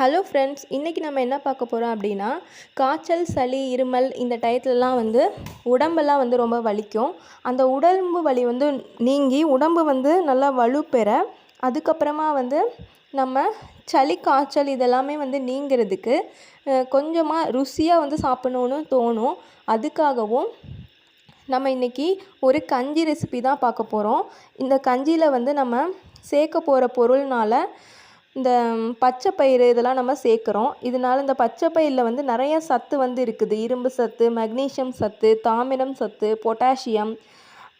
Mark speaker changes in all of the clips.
Speaker 1: Hello friends இன்றைக்கி நம்ம என்ன பார்க்க போகிறோம் அப்படின்னா காய்ச்சல் சளி இருமல் இந்த டயத்துலலாம் வந்து உடம்பெல்லாம் வந்து ரொம்ப வலிக்கும். அந்த உடம்பு வலி வந்து நீங்கி உடம்பு வந்து நல்லா வலுப்பெற அதுக்கப்புறமா வந்து நம்ம சளி காய்ச்சல் இதெல்லாமே வந்து நீங்கிறதுக்கு கொஞ்சமாக ருசியாக வந்து சாப்பிட்ணுன்னு தோணும். அதுக்காகவும் நம்ம இன்றைக்கி ஒரு கஞ்சி ரெசிபி தான் பார்க்க போகிறோம் இந்த கஞ்சியில் வந்து நம்ம சேர்க்க போகிற பொருள்னால் இந்த பச்சை பயிறு இதெல்லாம் நம்ம சேர்க்குறோம். இதனால் இந்த பச்சை பயிரில் வந்து நிறைய சத்து வந்து இருக்குது. இரும்பு சத்து மக்னீஷியம் சத்து தாமிரம் சத்து பொட்டாசியம்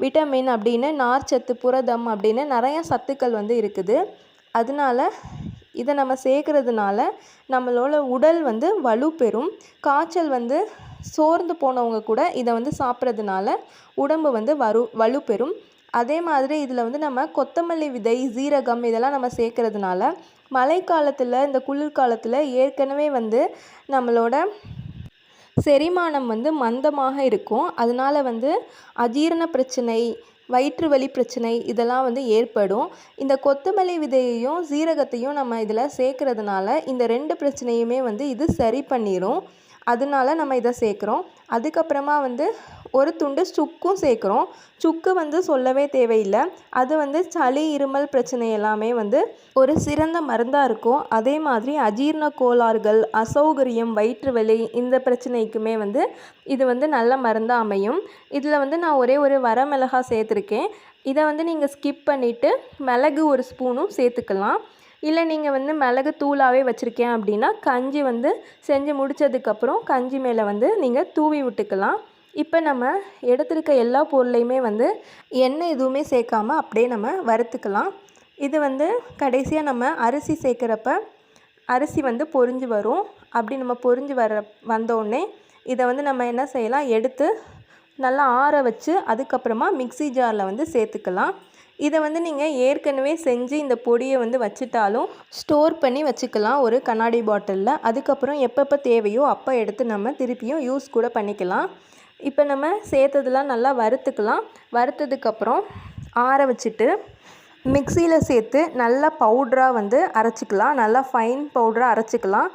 Speaker 1: விட்டமின் அப்படின்னு நார்ச்சத்து புரதம் அப்படின்னு நிறைய சத்துக்கள் வந்து இருக்குது. அதனால இதை நம்ம சேர்க்குறதுனால நம்மளோட உடல் வந்து வலு பெறும். காய்ச்சல் வந்து சோர்ந்து போனவங்க கூட இதை வந்து சாப்பிட்றதுனால உடம்பு வந்து வரு வலு பெறும். அதே மாதிரி இதில் வந்து நம்ம கொத்தமல்லி விதை சீரகம் இதெல்லாம் நம்ம சேர்க்குறதுனால மழைக்காலத்தில் இந்த குளிர்காலத்தில் ஏற்கனவே வந்து நம்மளோட செரிமானம் வந்து மந்தமாக இருக்கும். அதனால் வந்து அஜீரண பிரச்சனை வயிற்று வலி பிரச்சனை இதெல்லாம் வந்து ஏற்படும். இந்த கொத்தமல்லி விதையையும் சீரகத்தையும் நம்ம இதில் சேர்க்குறதுனால இந்த ரெண்டு பிரச்சனையுமே வந்து இது சரி பண்ணிடும் அதனால நம்ம இதை சேர்க்குறோம். அதுக்கப்புறமா வந்து ஒரு துண்டு சுக்கும் சேர்க்குறோம். சுக்கு வந்து சொல்லவே தேவையில்லை. அது வந்து சளி இருமல் பிரச்சனை எல்லாமே வந்து ஒரு சிறந்த மருந்தாக இருக்கும். அதே மாதிரி அஜீர்ண கோளாறுகள் அசௌகரியம் வயிற்று வலி இந்த பிரச்சனைக்குமே வந்து இது வந்து நல்ல மருந்தாக அமையும். இதில் வந்து நான் ஒரே ஒரு வரமிளகா சேர்த்துருக்கேன். இதை வந்து நீங்கள் ஸ்கிப் பண்ணிவிட்டு மிளகு ஒரு ஸ்பூனும் சேர்த்துக்கலாம். இல்லை நீங்கள் வந்து மிளகு தூளாகவே வச்சுருக்கேன் அப்படின்னா கஞ்சி வந்து செஞ்சு முடித்ததுக்கப்புறம் கஞ்சி மேலே வந்து நீங்கள் தூவி விட்டுக்கலாம். இப்போ நம்ம எடுத்துருக்க எல்லா பொருளையுமே வந்து எண்ணெய் எதுவுமே சேர்க்காம அப்படியே நம்ம வறுத்துக்கலாம். இது வந்து கடைசியாக நம்ம அரிசி சேர்க்குறப்ப அரிசி வந்து பொரிஞ்சு வரும். அப்படி நம்ம பொரிஞ்சு வர வந்தோடனே இதை வந்து நம்ம என்ன செய்யலாம்? எடுத்து நல்லா ஆற வச்சு அதுக்கப்புறமா மிக்சி ஜாரில் வந்து சேர்த்துக்கலாம். இதை வந்து நீங்கள் ஏற்கனவே செஞ்சு இந்த பொடியை வந்து வச்சுட்டாலும் ஸ்டோர் பண்ணி வச்சுக்கலாம் ஒரு கண்ணாடி பாட்டிலில். அதுக்கப்புறம் எப்பப்போ தேவையோ அப்போ எடுத்து நம்ம திருப்பியும் யூஸ் கூட பண்ணிக்கலாம். இப்போ நம்ம சேர்த்ததெல்லாம் நல்லா வறுத்துக்கலாம். வறுத்ததுக்கப்புறம் ஆற வச்சுட்டு மிக்சியில் சேர்த்து நல்லா பவுட்ராக வந்து அரைச்சிக்கலாம். நல்லா ஃபைன் பவுட்ராக அரைச்சிக்கலாம்.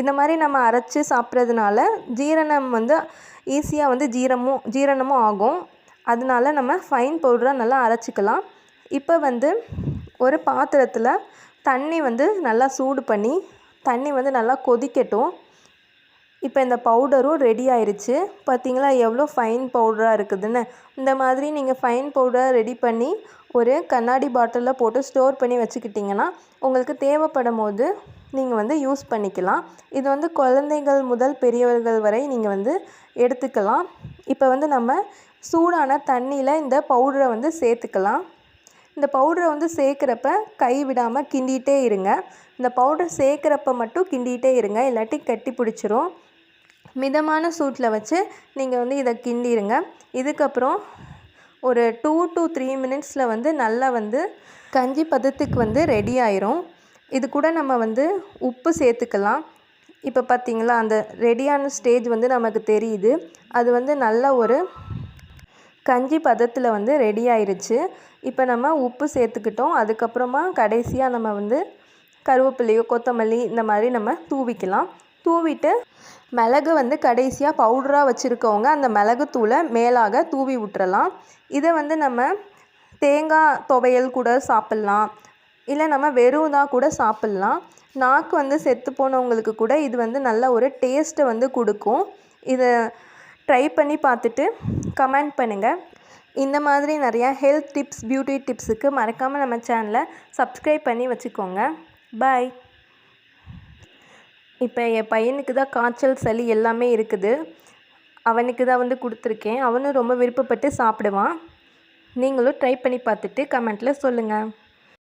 Speaker 1: இந்த மாதிரி நம்ம அரைச்சி சாப்பிட்றதுனால ஜீரணம் வந்து ஈஸியாக வந்து ஜீரமும் ஜீரணமும் ஆகும். அதனால நம்ம ஃபைன் பவுட்ராக நல்லா அரைச்சிக்கலாம். இப்போ வந்து ஒரு பாத்திரத்தில் தண்ணி வந்து நல்லா சூடு பண்ணி தண்ணி வந்து நல்லா கொதிக்கட்டும். இப்போ இந்த பவுடரும் ரெடி ஆயிடுச்சு பார்த்தீங்களா எவ்வளோ ஃபைன் பவுடராக இருக்குதுன்னு. இந்த மாதிரி நீங்கள் ஃபைன் பவுடரை ரெடி பண்ணி ஒரு கண்ணாடி பாட்டிலில் போட்டு ஸ்டோர் பண்ணி வச்சுக்கிட்டிங்கன்னா உங்களுக்கு தேவைப்படும் போது நீங்கள் வந்து யூஸ் பண்ணிக்கலாம். இது வந்து குழந்தைகள் முதல் பெரியவர்கள் வரை நீங்கள் வந்து எடுத்துக்கலாம். இப்போ வந்து நம்ம சூடான தண்ணியில் இந்த பவுடரை வந்து சேர்த்துக்கலாம். இந்த பவுடரை வந்து சேர்க்குறப்ப கை விடாமல் கிண்டிகிட்டே இருங்க. இந்த பவுடர் சேர்க்குறப்ப மட்டும் கிண்டிகிட்டே இருங்க. இல்லாட்டி கட்டி பிடிச்சிரும். மிதமான சூட்டில் வச்சு நீங்கள் வந்து இதை கிண்டிடுங்க இதுக்கப்புறம் ஒரு டூ டு த்ரீ மினிட்ஸில் வந்து நல்லா வந்து கஞ்சி பதத்துக்கு வந்து ரெடி ஆயிரும். இது கூட நம்ம வந்து உப்பு சேர்த்துக்கலாம். இப்போ பார்த்திங்களா அந்த ரெடியான ஸ்டேஜ் வந்து நமக்கு தெரியுது. அது வந்து நல்ல ஒரு கஞ்சி பதத்தில் வந்து ரெடி ஆயிருச்சு. இப்போ நம்ம உப்பு சேர்த்துக்கிட்டோம். அதுக்கப்புறமா கடைசியாக நம்ம வந்து கருவேப்பிலையோ கொத்தமல்லி இந்த மாதிரி நம்ம தூவிக்கலாம். தூவிட்டு மிளகு வந்து கடைசியாக பவுடராக வச்சுருக்கவங்க அந்த மிளகுத்தூளை மேலாக தூவி விட்டுறலாம். இதை வந்து நம்ம தேங்காய் துவையல் கூட சாப்பிட்லாம். இல்லை நம்ம வெறும் தான் கூட சாப்பிட்லாம். நாக்கு வந்து செத்து போனவங்களுக்கு கூட இது வந்து நல்ல ஒரு டேஸ்ட்டை வந்து கொடுக்கும். இதை ட்ரை பண்ணி பார்த்துட்டு கமெண்ட் பண்ணுங்கள் இந்த மாதிரி நிறையா ஹெல்த் டிப்ஸ் பியூட்டி டிப்ஸுக்கு மறக்காமல் நம்ம சேனலை சப்ஸ்கிரைப் பண்ணி வச்சுக்கோங்க. பாய் இப்போ என் பையனுக்கு தான் காய்ச்சல் சளி எல்லாமே இருக்குது. அவனுக்கு தான் வந்து கொடுத்துருக்கேன். அவனும் ரொம்ப விருப்பப்பட்டு சாப்பிடுவான். நீங்களும் ட்ரை பண்ணி பார்த்துட்டு கமெண்ட்டில் சொல்லுங்கள்